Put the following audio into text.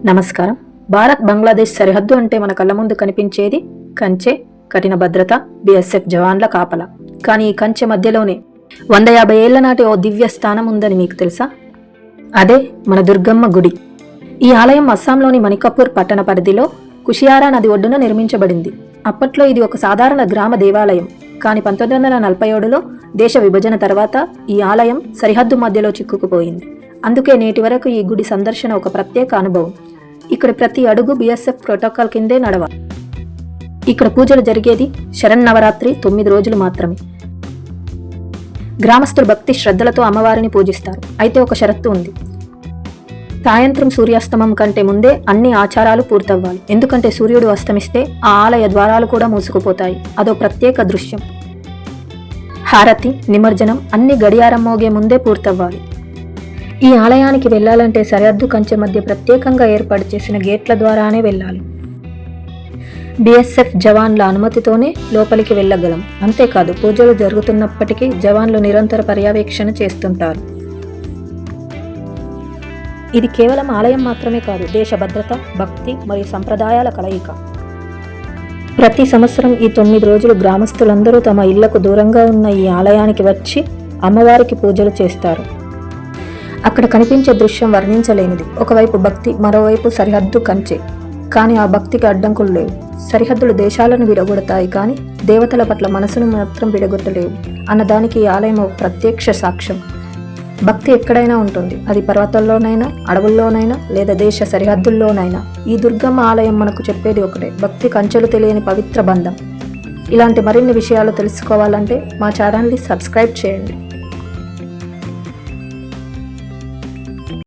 నమస్కారం. భారత్ బంగ్లాదేశ్ సరిహద్దు అంటే మన కళ్ళ ముందు కనిపించేది కంచె కఠిన భద్రత బిఎస్ఎఫ్ జవాన్ల కాపల. కానీ ఈ కంచె మధ్యలోనే వంద యాభై ఏళ్ళ నాటి ఓ దివ్య స్థానం ఉందని మీకు తెలుసా? అదే మన దుర్గమ్మ గుడి. ఈ ఆలయం అస్సాంలోని మణికపూర్ పట్టణ పరిధిలో కుషియారా నది ఒడ్డున నిర్మించబడింది. అప్పట్లో ఇది ఒక సాధారణ గ్రామ దేవాలయం. కానీ పంతొమ్మిది వందల నలభై ఏడులో దేశ విభజన తర్వాత ఈ ఆలయం సరిహద్దు మధ్యలో చిక్కుకుపోయింది. అందుకే నేటి వరకు ఈ గుడి సందర్శన ఒక ప్రత్యేక అనుభవం. ఇక్కడ ప్రతి అడుగు బిఎస్ఎఫ్ ప్రోటోకాల్ కిందే నడవ ఇక్కడ పూజలు జరిగేది శరన్నవరాత్రి తొమ్మిది రోజులు మాత్రమే. గ్రామస్తులు భక్తి శ్రద్ధలతో అమ్మవారిని పూజిస్తారు. అయితే ఒక షరత్తు ఉంది. సాయంత్రం సూర్యాస్తమం కంటే ముందే అన్ని ఆచారాలు పూర్తవ్వాలి. ఎందుకంటే సూర్యుడు అస్తమిస్తే ఆ ఆలయ ద్వారాలు కూడా మూసుకుపోతాయి. అదో ప్రత్యేక దృశ్యం. హారతి నిమజ్జనం అన్ని గడియారం మోగే ముందే పూర్తవ్వాలి. ఈ ఆలయానికి వెళ్ళాలంటే సరిహద్దు కంచె మధ్య ప్రత్యేకంగా ఏర్పాటు చేసిన గేట్ల ద్వారానే వెళ్ళాలి. బిఎస్ఎఫ్ జవాన్ల అనుమతితోనే లోపలికి వెళ్ళగలం. అంతేకాదు పూజలు జరుగుతున్నప్పటికీ జవాన్లు నిరంతర పర్యవేక్షణ చేస్తుంటారు. ఇది కేవలం ఆలయం మాత్రమే కాదు దేశ భద్రత భక్తి మరియు సంప్రదాయాల కలయిక. ప్రతి సంవత్సరం ఈ తొమ్మిది రోజులు గ్రామస్తులందరూ తమ ఇళ్ళకు దూరంగా ఉన్న ఈ ఆలయానికి వచ్చి అమ్మవారికి పూజలు చేస్తారు. అక్కడ కనిపించే దృశ్యం వర్ణించలేనిది. ఒకవైపు భక్తి మరోవైపు సరిహద్దు కంచె. కానీ ఆ భక్తికి అడ్డంకులు లేవు. సరిహద్దులు దేశాలను విడగొడతాయి కానీ దేవతల పట్ల మనసును మాత్రం విడగొట్టలేవు. అన్నదానికి ఈ ఆలయం ఒక ప్రత్యక్ష సాక్ష్యం. భక్తి ఎక్కడైనా ఉంటుంది. అది పర్వతాల్లోనైనా అడవుల్లోనైనా లేదా దేశ సరిహద్దుల్లోనైనా. ఈ దుర్గమ్మ ఆలయం మనకు చెప్పేది ఒకటే. భక్తి కంచెలు తెలియని పవిత్ర బంధం. ఇలాంటి మరిన్ని విషయాలు తెలుసుకోవాలంటే మా ఛానల్ని సబ్స్క్రైబ్ చేయండి.